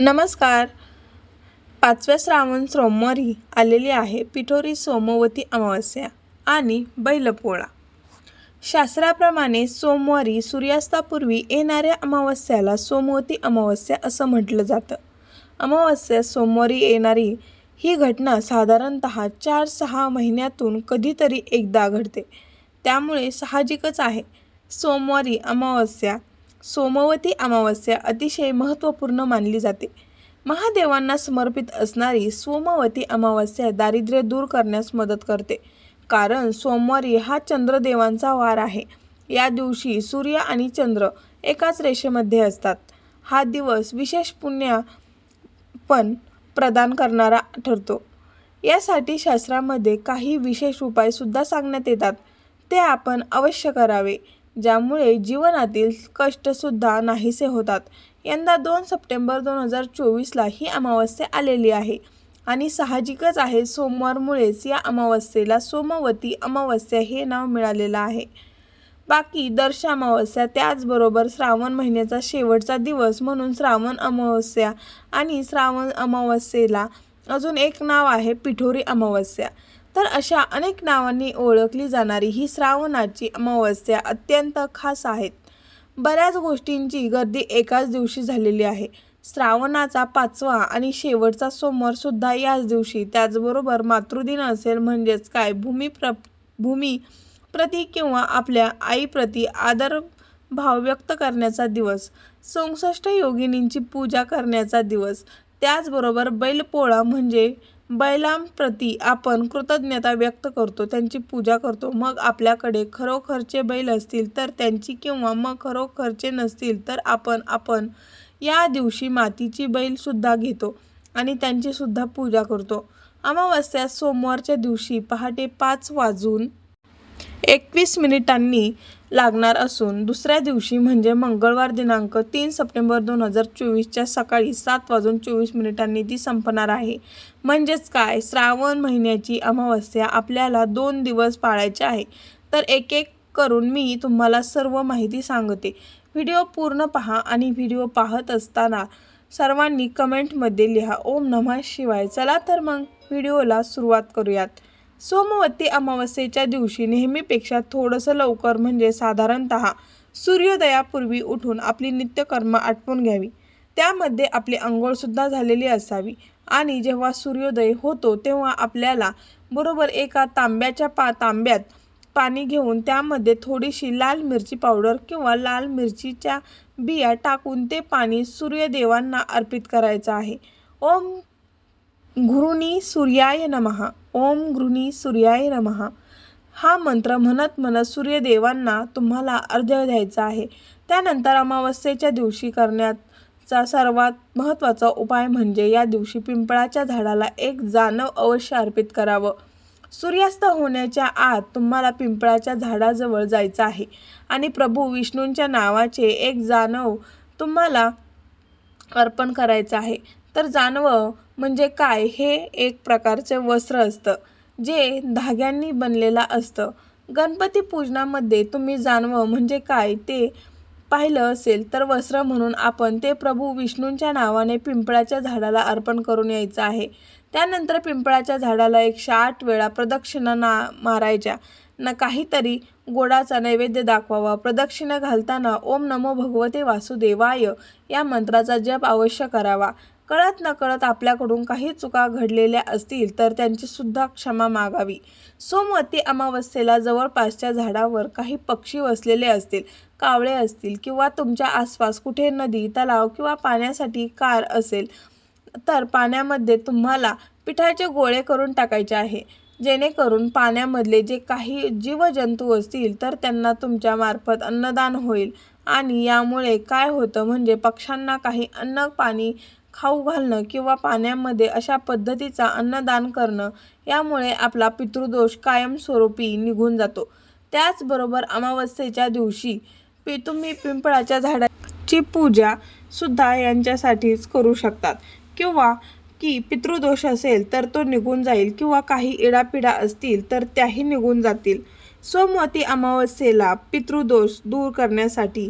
नमस्कार. पाचव्या श्रावण सोमवारी आलेली आहे पिठोरी सोमवती अमावस्या आणि बैलपोळा. शास्त्राप्रमाणे सोमवारी सूर्यास्तापूर्वी येणाऱ्या अमावस्याला सोमवती अमावस्या असं म्हटलं जातं. अमावस्या सोमवारी येणारी ही घटना साधारणत चार सहा महिन्यातून कधीतरी एकदा घडते. त्यामुळे साहजिकच आहे. सोमवारी अमावस्या सोमवती अमावस्या अतिशय महत्त्वपूर्ण मानली जाते. महादेवांना समर्पित असणारी सोमवती अमावस्या दारिद्र्य दूर करण्यास मदत करते. कारण सोमवारी हा चंद्रदेवांचा वार आहे. या दिवशी सूर्य आणि चंद्र एकाच रेषेमध्ये असतात. हा दिवस विशेष पुण्य पण प्रदान करणारा ठरतो. यासाठी शास्त्रामध्ये काही विशेष उपायसुद्धा सांगण्यात येतात. ते आपण अवश्य करावे. ज्यामुळे जीवनातील कष्टसुद्धा नाहीसे होतात. यंदा दोन सप्टेंबर दोन हजार चोवीसला ही अमावस्या आलेली आहे आणि साहजिकच आहे सोमवारमुळेच या अमावस्येला सोमवती अमावस्या हे नाव मिळालेलं आहे. बाकी दर्श अमावस्या त्याचबरोबर श्रावण महिन्याचा शेवटचा दिवस म्हणून श्रावण अमावस्या आणि श्रावण अमावस्येला अजून एक नाव आहे पिठोरी अमावस्या. तर अशा अनेक नावांनी ओळखली जाणारी ही श्रावणाची अमावस्या अत्यंत खास आहेत बऱ्याच गोष्टींची गर्दी एकाच दिवशी झालेली आहे. श्रावणाचा पाचवा आणि शेवटचा सोमवारसुद्धा याच दिवशी. त्याचबरोबर मातृदिन असेल म्हणजेच काय? भूमी प्र भूमी प्रती किंवा आपल्या आईप्रती आदर भाव व्यक्त करण्याचा दिवस. चौसष्ट योगिनींची पूजा करण्याचा दिवस. त्याचबरोबर बैलपोळा म्हणजे बैलांप्रती आपण कृतज्ञता व्यक्त करतो त्यांची पूजा करतो. मग आपल्याकडे खरोखरचे बैल असतील तर त्यांची किंवा मग खरोखरचे नसतील तर आपण आपण या दिवशी मातीची बैलसुद्धा घेतो आणि त्यांचीसुद्धा पूजा करतो. अमावस्या सोमवारच्या दिवशी पहाटे पाच वाजून एकवीस मिनिटांनी लागणार असून दुसऱ्या दिवशी म्हणजे मंगळवार दिनांक तीन सप्टेंबर दोन हजार चोवीसच्या सकाळी सात वाजून चोवीस मिनिटांनी ती संपणार आहे. म्हणजेच काय? श्रावण महिन्याची अमावस्या आपल्याला दोन दिवस पाळायचे आहे. तर एक एक करून मी तुम्हाला सर्व माहिती सांगते. व्हिडिओ पूर्ण पहा आणि व्हिडिओ पाहत असताना सर्वांनी कमेंटमध्ये लिहा. ओम नमः शिवाय. चला तर मग व्हिडिओला सुरुवात करूयात. सोमवती अमावस्येच्या दिवशी नेहमीपेक्षा थोडंसं लवकर म्हणजे साधारणत सूर्योदयापूर्वी उठून आपली नित्यकर्म आटपून घ्यावी. त्यामध्ये आपली आंघोळसुद्धा झालेली असावी आणि जेव्हा सूर्योदय होतो तेव्हा आपल्याला बरोबर एका तांब्याच्या पा तांब्यात पाणी घेऊन त्यामध्ये थोडीशी लाल मिरची पावडर किंवा लाल मिरचीच्या बिया टाकून ते पाणी सूर्यदेवांना अर्पित करायचं आहे. ओम घृणी सूर्याय नमः ओम घृणी सूर्याय नमः. हा मंत्र म्हणत म्हणत सूर्यदेवांना तुम्हाला अर्ध्य द्यायचा आहे. त्यानंतर अमावस्येच्या दिवशी करण्याचा सर्वात महत्त्वाचा उपाय म्हणजे या दिवशी पिंपळाच्या झाडाला एक जानव अवश्य अर्पित करावं. सूर्यास्त होण्याच्या आत तुम्हाला पिंपळाच्या झाडाजवळ जायचं आहे आणि प्रभू विष्णूंच्या नावाचे एक जानव तुम्हाला अर्पण करायचं आहे. तर जानवं म्हणजे काय हे एक प्रकारचे वस्त्र असतं जे धाग्यांनी बनलेलं असतं. गणपती पूजनामध्ये तुम्ही जानवं म्हणजे काय ते पाहिलं असेल तर वस्त्र म्हणून आपण ते प्रभू विष्णूंच्या नावाने पिंपळाच्या झाडाला अर्पण करून यायचं आहे. त्यानंतर पिंपळाच्या झाडाला एकशे आठ वेळा प्रदक्षिणा ना मारायच्या. न काहीतरी गोडाचा नैवेद्य दाखवावा प्रदक्षिणा घालताना ओम नमो भगवते वासुदेवाय या मंत्राचा जप अवश्य करावा. कळत नकळत आपल्याकडून काही चुका घडलेल्या असतील तर त्यांची सुद्धा क्षमा मागावी. सोमवती अमावस्येला जवळपासच्या झाडावर काही पक्षी वसलेले असतील कावळे असतील किंवा तुमच्या आसपास कुठे नदी तलाव किंवा पाण्यासाठी कार असेल तर पाण्यामध्ये तुम्हाला पिठाचे गोळे करून टाकायचे आहे. जेणेकरून पाण्यामधले जे काही जीवजंतू असतील तर त्यांना तुमच्या मार्फत अन्नदान होईल. आणि यामुळे काय होतं म्हणजे पक्ष्यांना काही अन्न पाणी खाऊ घालणं किंवा पाण्यामध्ये अशा पद्धतीचा अन्नदान करणं यामुळे आपला पितृदोष कायमस्वरूपी निघून जातो. त्याचबरोबर अमावस्येच्या दिवशी पि तुम्ही पिंपळाच्या झाडाची पूजा सुद्धा यांच्यासाठीच करू शकतात. किंवा की पितृदोष असेल तर तो निघून जाईल किंवा काही इडापिडा असतील तर त्याही निघून जातील. सोमवती अमावस्येला पितृदोष दूर करण्यासाठी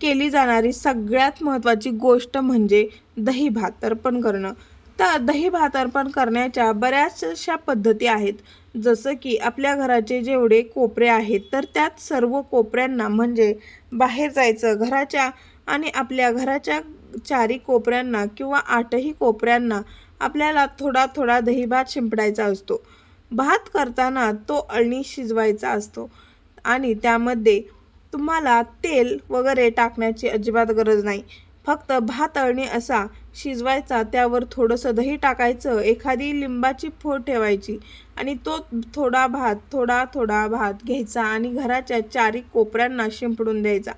केली जाणारी सगळ्यात महत्त्वाची गोष्ट म्हणजे दही भात अर्पण करणं. तर दही भात अर्पण करण्याच्या बऱ्याचशा पद्धती आहेत. जसं की आपल्या घराचे जेवढे कोपरे आहेत तर त्यात सर्व कोपऱ्यांना म्हणजे बाहेर जायचं घराच्या आणि आपल्या घराच्या चारी कोपऱ्यांना किंवा आठही कोपऱ्यांना आपल्याला थोडा थोडा दही भात शिंपडायचा असतो. भात करताना तो अळणी शिजवायचा असतो आणि त्यामध्ये तुम्हाला तेल वगैरे टाकण्याची अजिबात गरज नाही. फक्त भात अळणी असा शिजवायचा त्यावर थोडंसं दही टाकायचं एखादी लिंबाची फोड ठेवायची आणि तो थोडा भात थोडा थोडा भात घ्यायचा आणि घराच्या चारी कोपऱ्यांना शिंपडून द्यायचा.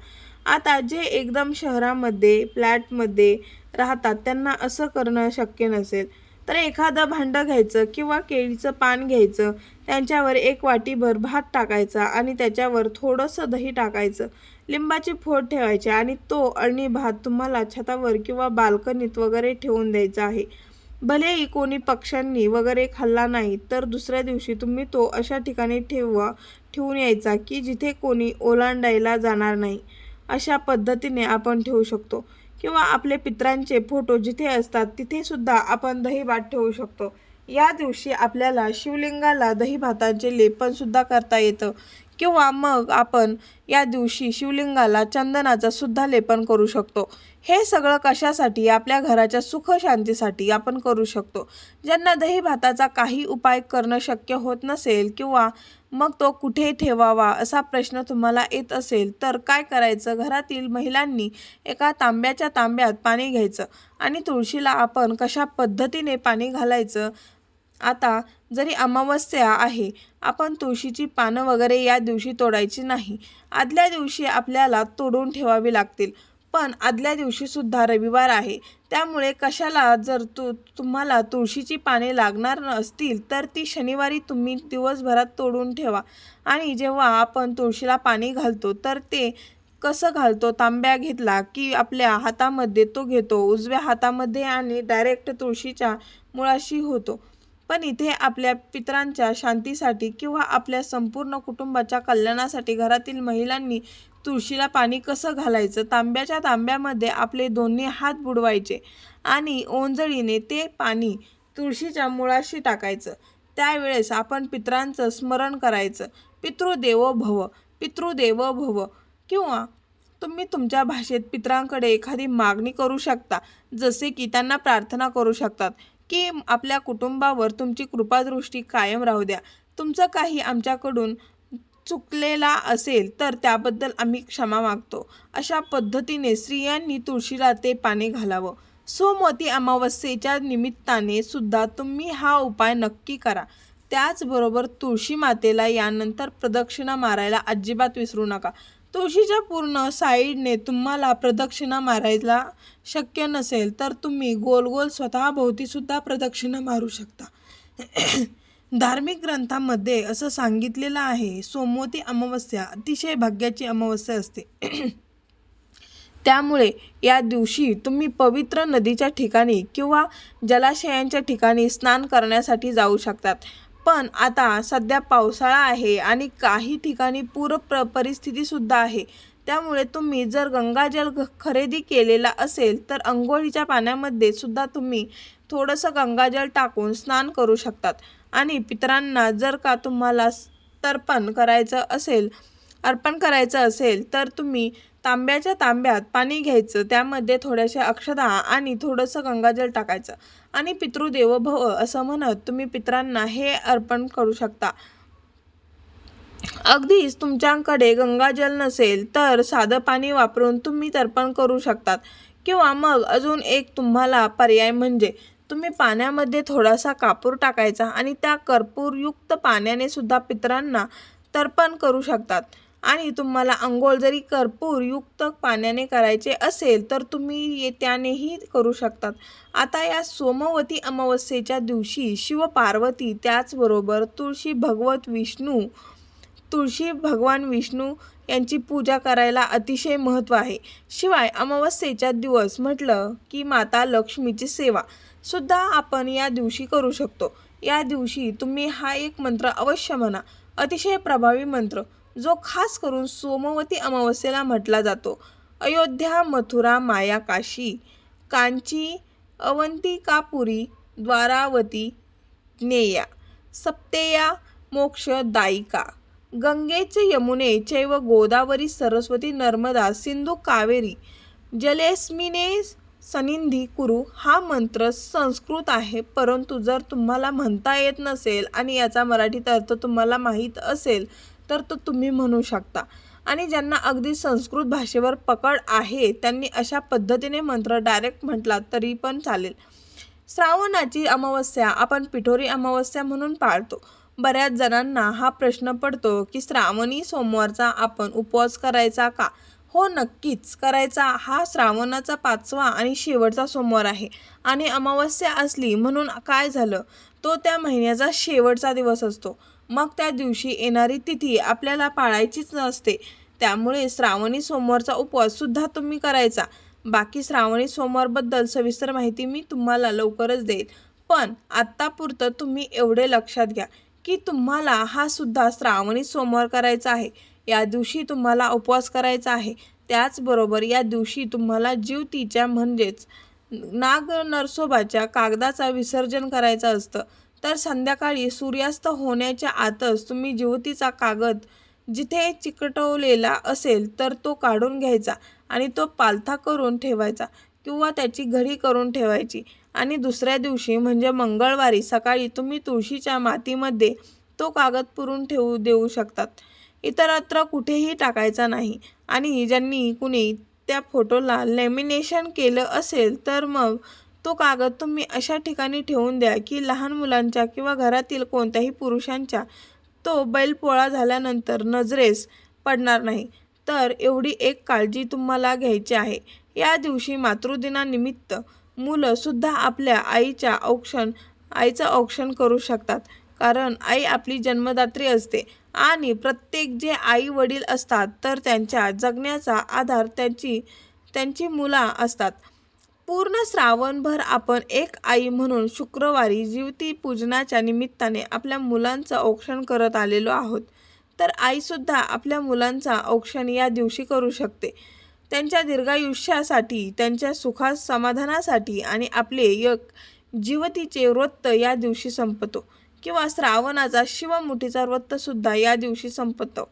आता जे एकदम शहरामध्ये फ्लॅटमध्ये राहतात त्यांना असं करणं शक्य नसेल. तर एखादं भांडं घ्यायचं किंवा केळीचं पान घ्यायचं त्यांच्यावर एक वाटीभर भात टाकायचा आणि त्याच्यावर थोडंसं दही टाकायचं. लिंबाची फोड ठेवायची आणि तो आणि भात तुम्हाला छतावर किंवा बाल्कनीत वगैरे ठेवून द्यायचा आहे. भलेही कोणी पक्ष्यांनी वगैरे खाल्ला नाही तर दुसऱ्या दिवशी तुम्ही तो अशा ठिकाणी ठेवा ठेवून यायचा की जिथे कोणी ओलांडायला जाणार नाही. अशा पद्धतीने आपण ठेवू शकतो. किंवा आपले पित्रांचे फोटो जिथे असतात तिथे सुद्धा आपण दही भात ठेवू शकतो. या दिवशी आपल्याला शिवलिंगाला दहीभाताचे लेपन सुद्धा करता येतं. किंवा मग आपण या दिवशी शिवलिंगाला चंदनाचा सुद्धा लेपन करू शकतो. हे सगळं कशासाठी? आपल्या घराच्या सुख शांतीसाठी आपण करू शकतो. ज्यांना दही भाताचा काही उपाय करणं शक्य होत नसेल किंवा मग तो कुठे ठेवावा असा प्रश्न तुम्हाला येत असेल तर काय करायचं? घरातील महिलांनी एका तांब्याच्या तांब्यात पाणी घ्यायचं आणि तुळशीला आपण कशा पद्धतीने पाणी घालायचं? आता जरी अमावस्या आहे आपण तुळशीची पानं वगैरे या दिवशी तोडायची नाही. आदल्या दिवशी आपल्याला तोडून ठेवावी लागतील. पण आदल्या दिवशीसुद्धा रविवार आहे. त्यामुळे कशाला जर तू तुम्हाला तुळशीची पाने लागणार नसतील तर ती शनिवारी तुम्ही दिवसभरात तोडून ठेवा. आणि जेव्हा आपण तुळशीला पाणी घालतो तर ते कसं घालतो? तांब्या घेतला की आपल्या हातामध्ये तो घेतो. उजव्या हातामध्ये आणि डायरेक्ट तुळशीच्या मुळाशी होतो. पण इथे आपल्या पितरांच्या शांतीसाठी किंवा आपल्या संपूर्ण कुटुंबाच्या कल्याणासाठी घरातील महिलांनी तुळशीला पाणी कसं घालायचं? तांब्याच्या तांब्यामध्ये आपले दोन्ही हात बुडवायचे आणि ओंजळीने ते पाणी तुळशीच्या मुळाशी टाकायचं. त्यावेळेस आपण पितरांचं स्मरण करायचं. पितृदेवो भव पितृदेवो भव किंवा तुम्ही तुमच्या भाषेत पितरांकडे एखादी मागणी करू शकता जसे की त्यांना प्रार्थना करू शकतात. की आपल्या कुटुंबावर तुमची कृपादृष्टी कायम राहू द्या. तुमचं काही आमच्याकडून चुकलेला असेल तर त्याबद्दल आम्ही क्षमा मागतो. अशा पद्धतीने स्त्रियांनी तुळशीला ते पाणी घालावं. सोमवती अमावस्येच्या निमित्ताने सुद्धा तुम्ही हा उपाय नक्की करा. त्याचबरोबर तुळशी मातेला यानंतर प्रदक्षिणा मारायला अजिबात विसरू नका. तुळशीच्या पूर्ण साईडने तुम्हाला प्रदक्षिणा मारायला शक्य नसेल तर तुम्ही गोल गोल स्वतःभोवतीसुद्धा प्रदक्षिणा मारू शकता. धार्मिक ग्रंथामध्ये असं सांगितलेलं आहे सोमवती अमावस्या अतिशय भाग्याची अमावस्या असते. त्यामुळे या दिवशी तुम्ही पवित्र नदीच्या ठिकाणी किंवा जलाशयांच्या ठिकाणी स्नान करण्यासाठी जाऊ शकतात. पण आता सध्या पावसाळा आहे आणि काही ठिकाणी पूर प्र परिस्थितीसुद्धा आहे. त्यामुळे तुम्ही जर गंगाजल घ खरेदी केलेला असेल तर अंघोळीच्या पाण्यामध्ये सुद्धा तुम्ही थोडंसं गंगाजल टाकून स्नान करू शकतात. आणि पितरांना जर का तुम्हाला तर्पण करायचं असेल अर्पण करायचं असेल तर तुम्ही तांब्याच्या तांब्यात पाणी घ्यायचं त्यामध्ये थोड्याशा अक्षदा आणि थोडंसं गंगाजल टाकायचं. आणि पितृदेव भव असं म्हणत तुम्ही पितरांना हे अर्पण करू शकता. अगदीच तुमच्याकडे गंगाजल नसेल तर साधं पाणी वापरून तुम्ही तर्पण करू शकतात. किंवा मग अजून एक तुम्हाला पर्याय म्हणजे तुम्ही पाण्यामध्ये थोडासा कापूर टाकायचा आणि त्या कर्पूरयुक्त पाण्याने सुद्धा पितरांना तर्पण करू शकतात. आणि तुम्हाला आंघोळ जरी कर्पूरयुक्त पाण्याने करायचे असेल तर तुम्ही येत्यानेही करू शकतात. आता या सोमवती अमावस्येच्या दिवशी शिव पार्वती त्याचबरोबर तुळशी भगवत विष्णू तुळशी भगवान विष्णू यांची पूजा करायला अतिशय महत्त्व आहे. शिवाय अमावस्येच्या दिवस म्हटलं की माता लक्ष्मीची सेवा सुद्धा आपण या दिवशी करू शकतो. या दिवशी तुम्ही हा एक मंत्र अवश्य म्हणा. अतिशय प्रभावी मंत्र. जो खास करून सोमवती अमावस्येला म्हटला जातो. अयोध्या मथुरा माया काशी कांची अवंतिकापुरी द्वारावती ज्ञेया सप्तेया मोक्षदायिका गंगेचे यमुने चैव गोदावरी सरस्वती नर्मदा सिंधू कावेरी जलेस्मिने सनिधी कुरु हा मंत्र संस्कृत आहे. परंतु जर तुम्हाला म्हणता येत नसेल आणि याचा मराठीत अर्थ तुम्हाला माहीत असेल तर तो तुम्ही म्हणू शकता. आणि ज्यांना अगदी संस्कृत भाषेवर पकड आहे त्यांनी अशा पद्धतीने मंत्र डायरेक्ट म्हटला तरी पण चालेल. श्रावणाची अमावस्या आपण पिठोरी अमावस्या म्हणून पाळतो. बऱ्याच जणांना हा प्रश्न पडतो की श्रावणी सोमवारचा आपण उपवास करायचा का? हो नक्कीच करायचा. हा श्रावणाचा पाचवा आणि शेवटचा सोमवार आहे. आणि अमावस्या असली म्हणून काय झालं? तो त्या महिन्याचा शेवटचा दिवस असतो. मग त्या दिवशी येणारी तिथी आपल्याला पाळायचीच नसते. त्यामुळे श्रावणी सोमवारचा उपवाससुद्धा तुम्ही करायचा. बाकी श्रावणी सोमवारबद्दल सविस्तर माहिती मी तुम्हाला लवकरच देईल पण आत्तापुरतं तुम्ही एवढे लक्षात घ्या की तुम्हाला हा सुद्धा श्रावणी सोमवार करायचा आहे. या दिवशी तुम्हाला उपवास करायचा आहे. त्याचबरोबर या दिवशी तुम्हाला जीवतीच्या म्हणजेच नाग नरसोबाच्या कागदाचा विसर्जन करायचं असतं. तर संध्याकाळी सूर्यास्त होण्याच्या आतच तुम्ही ज्योतीचा कागद जिथे चिकटवलेला असेल तर तो काढून घ्यायचा आणि तो पालथा करून ठेवायचा किंवा त्याची घडी करून ठेवायची. आणि दुसऱ्या दिवशी म्हणजे मंगळवारी सकाळी तुम्ही तुळशीच्या मातीमध्ये तो कागद पुरून ठेवू देऊ शकतात. इतरत्र कुठेही टाकायचा नाही. आणि ज्यांनी कुणी त्या फोटोला लॅमिनेशन केलं असेल तर मग तो कागद तुम्ही अशा ठिकाणी ठेवून द्या की लहान मुलांच्या किंवा घरातील कोणत्याही पुरुषांच्या तो बैलपोळा झाल्यानंतर नजरेस पडणार नाही. तर एवढी एक काळजी तुम्हाला घ्यायची आहे. या दिवशी मातृदिनानिमित्त मुलंसुद्धा आपल्या आईच्या औक्षण आईचं औक्षण करू शकतात. कारण आई आपली जन्मदात्री असते आणि प्रत्येक जे आई वडील असतात तर त्यांच्या जगण्याचा आधार त्यांची त्यांची मुलं असतात. पूर्ण श्रावणभर आपण एक आई म्हणून शुक्रवारी जीवती पूजनाच्या निमित्ताने आपल्या मुलांचं औक्षण करत आलेलो आहोत. तर आईसुद्धा आपल्या मुलांचा औक्षण या दिवशी करू शकते. त्यांच्या दीर्घायुष्यासाठी त्यांच्या सुखा समाधानासाठी आणि आपले एक जीवतीचे व्रत या दिवशी संपतो किंवा श्रावणाचा शिवमुठीचा व्रतसुद्धा या दिवशी संपतो.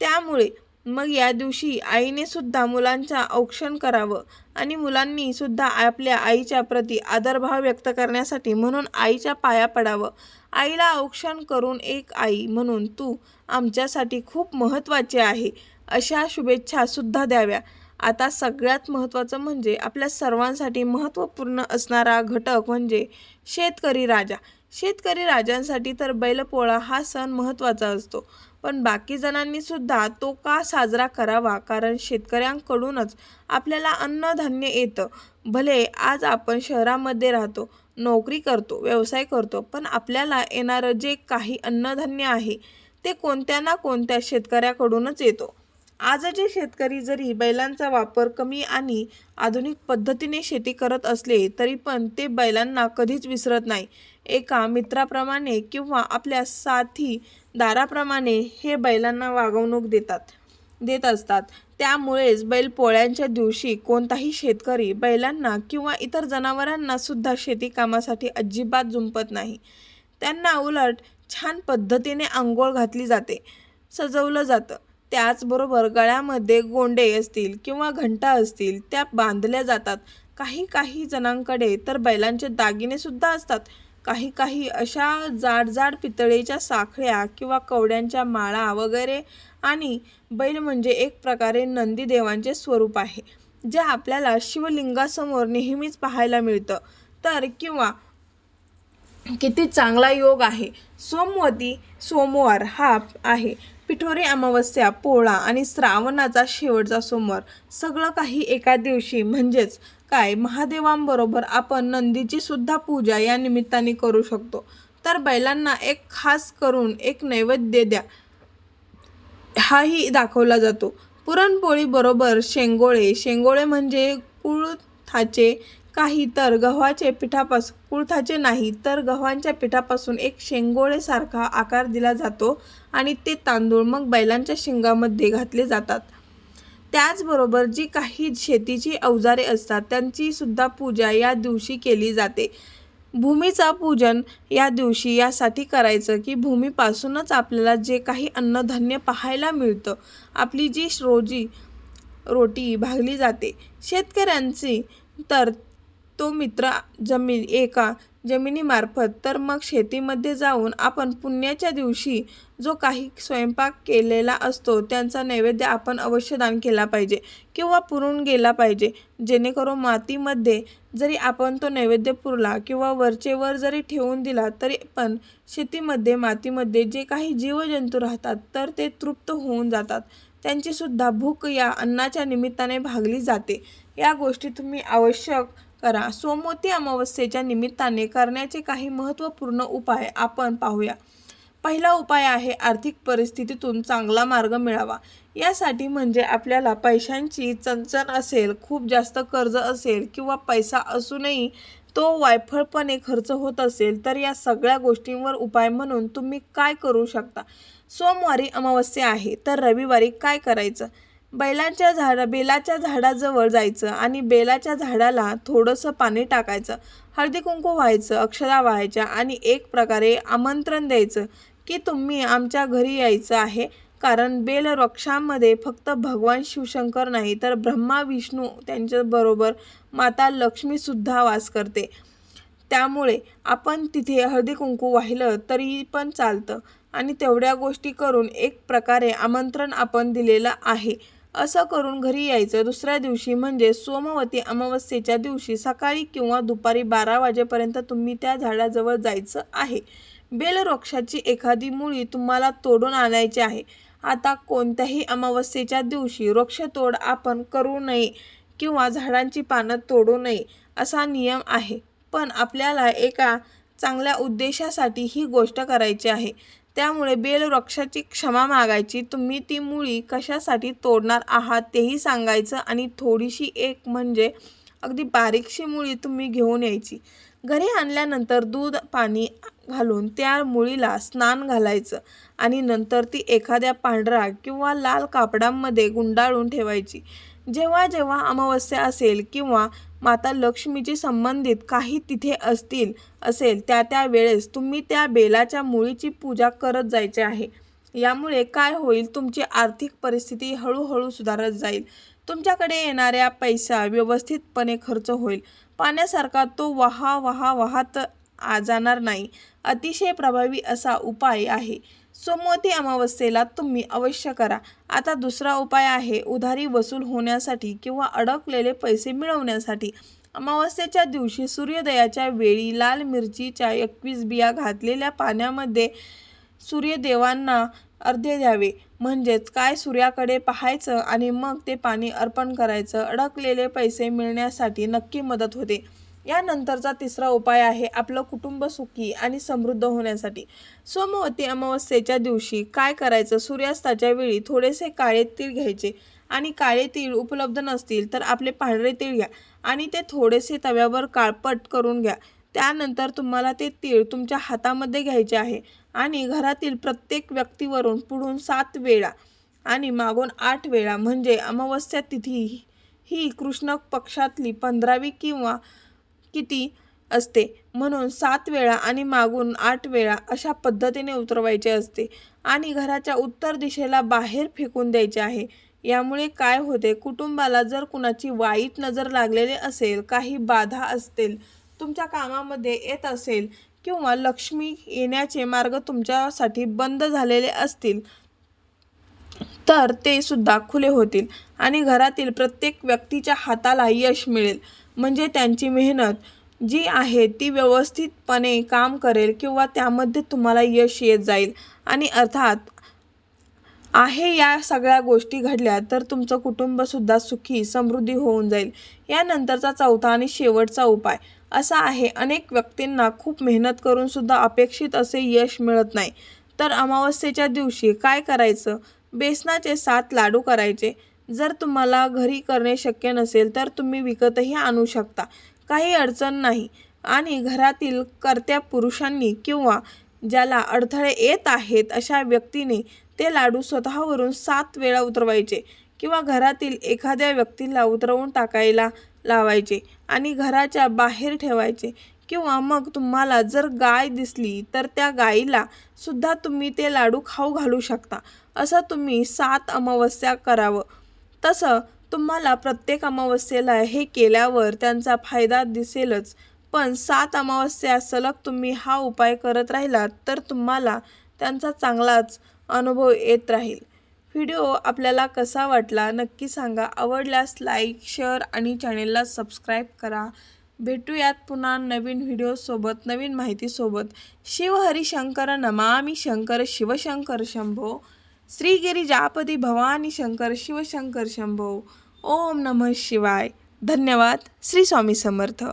त्यामुळे मग या दिवशी आईने सुद्धा मुलांचा औक्षण करावं आणि मुलांनी सुद्धा आपल्या आईच्या प्रती आदरभाव व्यक्त करण्यासाठी म्हणून आईच्या पाया पडावं. आईला औक्षण करून एक आई म्हणून तू आमच्यासाठी खूप महत्त्वाचे आहे अशा शुभेच्छासुद्धा द्याव्या. आता सगळ्यात महत्त्वाचं म्हणजे आपल्या सर्वांसाठी महत्त्वपूर्ण असणारा घटक म्हणजे शेतकरी राजा. शेतकरी राजांसाठी तर बैलपोळा हा सण महत्त्वाचा असतो. पण बाकी जणांनी सुद्धा तो का साजरा करावा? कारण शेतकऱ्यांकडूनच आपल्याला अन्नधान्य येतं. भले आज आपण शहरामध्ये राहतो नोकरी करतो व्यवसाय करतो पण आपल्याला येणारं जे काही अन्नधान्य आहे ते कोणत्या ना कोणत्या शेतकऱ्याकडूनच येतो. आजचे शेतकरी जरी बैलांचा वापर कमी आणि आधुनिक पद्धतीने शेती करत असले तरी पण ते बैलांना कधीच विसरत नाही. एका मित्राप्रमाणे किंवा आपल्या साथीदाराप्रमाणे हे बैलांना वागवणूक देतात. देत असतात. त्यामुळेच बैलपोळ्यांच्या दिवशी कोणताही शेतकरी बैलांना किंवा इतर जनावरांना सुद्धा शेती कामासाठी अजिबात जुंपत नाही. त्यांना उलट छान पद्धतीने आंघोळ घातली जाते. सजवलं जातं. त्याचबरोबर गळ्यामध्ये गोंडे असतील किंवा घंटा असतील त्या बांधल्या जातात. काही काही जणांकडे तर बैलांचे दागिनेसुद्धा असतात. काही काही अशा जाड जाड पितळेच्या साखळ्या किंवा कवड्यांच्या माळा वगैरे आणि बैल म्हणजे एक प्रकारे नंदीदेवांचे स्वरूप आहे जे आपल्याला शिवलिंगासमोर नेहमीच पाहायला मिळतं. तर किंवा किती चांगला योग आहे. सोमवती सोमवार हा आहे. पिठोरी अमावस्या पोळा आणि श्रावणाचा शेवटचा सोमवार. सगळं काही एका दिवशी. म्हणजेच काय? महादेवांबरोबर आपण नंदीची सुद्धा पूजा या निमित्ताने करू शकतो. तर बैलांना एक खास करून एक नैवेद्य द्या. हाही दाखवला जातो. पुरणपोळीबरोबर शेंगोळे. शेंगोळे म्हणजे कुळथाचे काही तर गव्हाचे पिठापासून कुळथाचे नाही तर गव्हांच्या पिठापासून एक शेंगोळेसारखा आकार दिला जातो आणि ते तांदूळ मग बैलांच्या शिंगामध्ये घातले जातात. त्याचबरोबर जी काही शेतीची अवजारे असतात त्यांची सुद्धा पूजा या दिवशी केली जाते. भूमीचा पूजन या दिवशी यासाठी करायचं की भूमीपासूनच आपल्याला जे काही अन्नधान्य पाहायला मिळतं आपली जी रोजी रोटी भागली जाते. शेतकऱ्यांची तर तो मित्र जमीन एका जमिनीमार्फत तर मग शेतीमध्ये जाऊन आपण पुण्याच्या दिवशी जो काही स्वयंपाक केलेला असतो त्यांचा नैवेद्य आपण अवश्य दान केला पाहिजे किंवा पुरून गेला पाहिजे. जेणेकरून मातीमध्ये जरी आपण तो नैवेद्य पुरला किंवा वरचेवर जरी ठेवून दिला तरी पण शेतीमध्ये मातीमध्ये जे काही जीवजंतू राहतात तर ते तृप्त होऊन जातात. त्यांचीसुद्धा भूक या अन्नाच्या निमित्ताने भागली जाते. या गोष्टी तुम्ही आवश्यक करा. सोमवती अमावस्येच्या निमित्ताने करण्याचे काही महत्त्वपूर्ण उपाय आपण पाहूया. पहिला उपाय आहे आर्थिक परिस्थितीतून चांगला मार्ग मिळावा. यासाठी म्हणजे आपल्याला पैशांची चणचण असेल खूप जास्त कर्ज असेल किंवा पैसा असूनही तो वायफळपणे खर्च होत असेल तर या सगळ्या गोष्टींवर उपाय म्हणून तुम्ही काय करू शकता? सोमवारी अमावस्या आहे तर रविवारी काय करायचं? बैलाच्या झाडा बेलाच्या झाडाजवळ जायचं आणि बेलाच्या झाडाला थोडंसं पाणी टाकायचं. हळदी कुंकू व्हायचं अक्षरा व्हायच्या आणि एक प्रकारे आमंत्रण द्यायचं की तुम्ही आमच्या घरी यायचं आहे. कारण बेल वृक्षामध्ये फक्त भगवान शिवशंकर नाही तर ब्रह्मा विष्णू त्यांच्याबरोबर माता लक्ष्मीसुद्धा वास करते. त्यामुळे आपण तिथे हळदी कुंकू वाहिलं तरी पण चालतं. आणि तेवढ्या गोष्टी करून एक प्रकारे आमंत्रण आपण दिलेलं आहे. असं करून घरी यायचं. दुसऱ्या दिवशी म्हणजे सोमवती अमावस्येच्या दिवशी सकाळी किंवा दुपारी बारा वाजेपर्यंत तुम्ही त्या झाडाजवळ जायचं आहे. बेलवृक्षाची एखादी मुळी तुम्हाला तोडून आणायची आहे. आता कोणत्याही अमावस्येच्या दिवशी वृक्षतोड आपण करू नये किंवा झाडांची पानं तोडू नये असा नियम आहे. पण आपल्याला एका चांगल्या उद्देशासाठी ही गोष्ट करायची आहे. त्यामुळे बेलवृक्षाची क्षमा मागायची. तुम्ही ती मुळी कशासाठी तोडणार आहात तेही सांगायचं आणि थोडीशी एक म्हणजे अगदी बारीकशी मुळी तुम्ही घेऊन यायची. घरी आणल्यानंतर दूध पाणी घालून त्या मुळीला स्नान घालायचं आणि नंतर ती एखाद्या पांढरा किंवा लाल कापडांमध्ये गुंडाळून ठेवायची. जेव्हा जेव्हा अमावस्या असेल किंवा माता लक्ष्मीची संबंधित काही तिथे असतील असेल त्या त्या वेळेस तुम्ही त्या बेलाच्या मुळीची पूजा करत जायचे आहे. यामुळे काय होईल? तुमची आर्थिक परिस्थिती हळूहळू सुधारत जाईल. तुमच्याकडे येणाऱ्या पैसा व्यवस्थितपणे खर्च होईल. पाण्यासारखा तो वाहा वाहा वाहत आ जाणार नाही. अतिशय प्रभावी असा उपाय आहे. सोमवती अमावस्येला तुम्ही अवश्य करा. आता दुसरा उपाय आहे उधारी वसूल होण्यासाठी किंवा अडकलेले पैसे मिळवण्यासाठी. अमावस्येच्या दिवशी सूर्योदयाच्या वेळी लाल मिरचीच्या एकवीस बिया घातलेल्या पाण्यामध्ये सूर्यदेवांना अर्धे द्यावे. म्हणजेच काय सूर्याकडे पाहायचं आणि मग ते पाणी अर्पण करायचं. अडकलेले पैसे मिळण्यासाठी नक्की मदत होते. यानंतरचा तिसरा उपाय आहे आपलं कुटुंब सुखी आणि समृद्ध होण्यासाठी. सोमवती अमावस्येच्या दिवशी काय करायचं? सूर्यास्ताच्या वेळी थोडेसे काळे तीळ घ्यायचे. आणि काळे तीळ उपलब्ध नसतील तर आपले पांढरे तीळ घ्या. आणि ते थोडेसे तव्यावर काळपट करून घ्या. त्यानंतर तुम्हाला ते तीळ तुमच्या हातामध्ये घ्यायचे आहे. आणि घरातील प्रत्येक व्यक्तीवरून पुढून सात वेळा आणि मागून आठ वेळा म्हणजे अमावस्या तिथी ही कृष्ण पक्षातली पंधरावी किंवा किती असते? म्हणून सात वेळा आणि मागून आठ वेळा अशा पद्धतीने उतरवायचे असते आणि घराच्या उत्तर दिशेला बाहेर फेकून द्यायचे आहे. यामुळे काय होते? कुटुंबाला जर कुणाची वाईट नजर लागलेली असेल काही बाधा असतील तुमच्या कामामध्ये येत असेल किंवा लक्ष्मी येण्याचे मार्ग तुमच्यासाठी बंद झालेले असतील तर ते सुद्धा खुले होतील आणि घरातील प्रत्येक व्यक्तीच्या हाताला यश मिळेल. म्हणजे त्यांची मेहनत जी आहे ती व्यवस्थितपणे काम करेल किंवा त्यामध्ये तुम्हाला यश येत जाईल. आणि अर्थात आहे या सगळ्या गोष्टी घडल्या तर तुमचं कुटुंबसुद्धा सुखी समृद्धी होऊन जाईल. यानंतरचा चौथा आणि शेवटचा उपाय असा आहे अनेक व्यक्तींना खूप मेहनत करूनसुद्धा अपेक्षित असे यश मिळत नाही. तर अमावस्येच्या दिवशी काय करायचं? बेसनाचे सात लाडू करायचे. जर तुम्हाला घरी करणे शक्य नसेल तर तुम्ही विकतही आणू शकता. काही अडचण नाही. आणि घरातील कर्त्या पुरुषांनी किंवा ज्याला अडथळे येत आहेत अशा व्यक्तीने ते लाडू स्वतःवरून सात वेळा उतरवायचे किंवा घरातील एखाद्या व्यक्तीला उतरवून टाकायला लावायचे आणि घराच्या बाहेर ठेवायचे. किंवा मग तुम्हाला जर गाय दिसली तर त्या गायीला सुद्धा तुम्ही ते लाडू खाऊ घालू शकता. असं तुम्ही सात अमावस्या करावं. तसं तुम्हाला प्रत्येक अमावस्येला हे केल्यावर त्यांचा फायदा दिसेलच. पण सात अमावस्या सलग तुम्ही हा उपाय करत राहिलात तर तुम्हाला त्यांचा चांगलाच अनुभव येत राहील. व्हिडिओ आपल्याला कसा वाटला नक्की सांगा. आवडल्यास लाईक शेअर आणि चॅनेलला सबस्क्राईब करा. भेटूयात पुन्हा नवीन व्हिडिओसोबत नवीन माहितीसोबत शिवहरिशंकर नमामी शंकर शिवशंकर शंभो. श्रीगिरिजापदी भवानी शंकर शिवशंकर शंभो. ओम नमः शिवाय. धन्यवाद. श्री स्वामी समर्थ.